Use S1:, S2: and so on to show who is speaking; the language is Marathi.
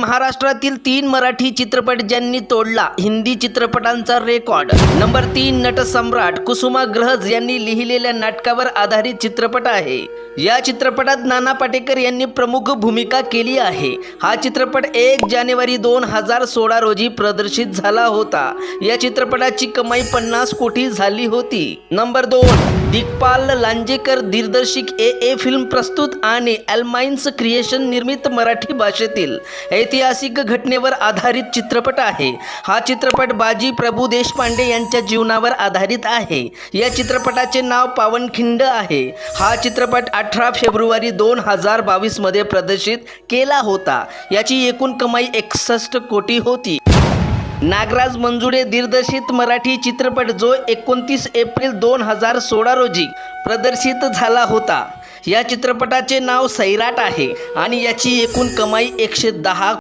S1: महाराष्ट्रातील तीन मराठी चित्रपट ज्यांनी तोडला हिंदी चित्रपटांचा रेकॉर्ड. नंबर तीन नटसम्राट कुसुमाग्रहज यांनी लिहिलेल्या नाटकावर आधारित चित्रपट आहे. या चित्रपटात नाना पाटेकर यांनी प्रमुख भूमिका केली आहे. हा चित्रपट एक जानेवारी दोन हजार सोळा रोजी प्रदर्शित झाला होता. या चित्रपटाची कमाई पन्नास कोटी झाली होती. नंबर दोन दिग्पाल लांजेकर दिग्दर्शिक ए ए फिल्म प्रस्तुत आणि अल्माइन्स क्रिएशन निर्मित मराठी भाषेतील ऐतिहासिक घटनेवर आधारित चित्रपट आहे. हा चित्रपट बाजी प्रभू देशपांडे यांच्या जीवनावर आधारित आहे. या चित्रपटाचे नाव पावनखिंड आहे. हा चित्रपट अठरा फेब्रुवारी दोन हजार बावीसमध्ये प्रदर्शित केला होता. याची एकूण कमाई एकसष्ट कोटी होती. नागराज मंजुळे दिग्दर्शित मराठी चित्रपट जो एकोणतीस एप्रिल दोन हजार सोळा रोजी प्रदर्शित झाला होता. या चित्रपटाचे नाव सैराट आहे आणि याची एकूण कमाई एकशे दहा